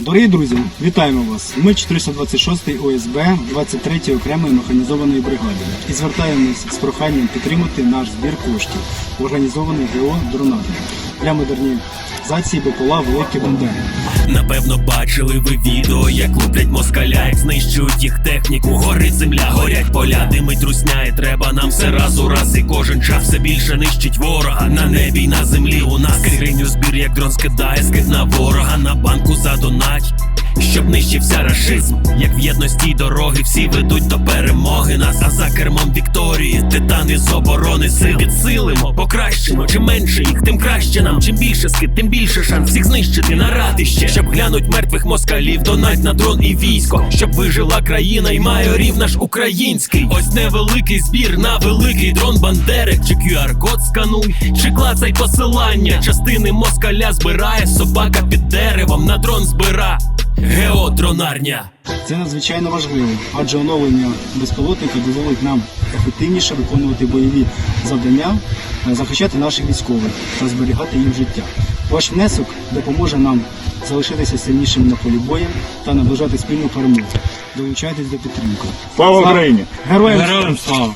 Дорогі друзі, вітаємо вас. Ми 426 ОСБ 23 окремої механізованої бригади і звертаємось з проханням підтримати наш збір коштів, організований ГО Дронати для модернізації БПЛА Великі Бандери. Напевно, бачили ви відео, як луплять москаля, як знищують їх техніку. Горить земля, горять поля, димить русня, і треба нам все раз у раз. І кожен час все більше нищить ворога. На небі й на землі у нас кригиню збір, як дрон скидає, скид на ворога, на банку задонать. Щоб нищився рашизм, як в єдності дороги, всі ведуть до перемоги нас, а за кермом Вікторії, титани з оборони сил підсилимо, покращимо. Чим менше їх, тим краще нам. Чим більше скид, тим більше шанс всіх знищити на ратище. Щоб глянуть мертвих москалів, донать на дрон і військо, щоб вижила країна і майорів наш український. Ось невеликий збір на великий дрон Бандери. Чи QR-код скануй, чи клацай посилання. Частини москаля збирає собака під деревом, на дрон збира. Геодронарня. Це надзвичайно важливо, адже оновлення безпілотника дозволить нам ефективніше виконувати бойові завдання, е, захищати наших військових та зберігати їх життя. Ваш внесок допоможе нам залишитися сильнішими на полі бою та наближати спільну перемогу. Долучайтесь до підтримки. Слава Україні! Героям слава!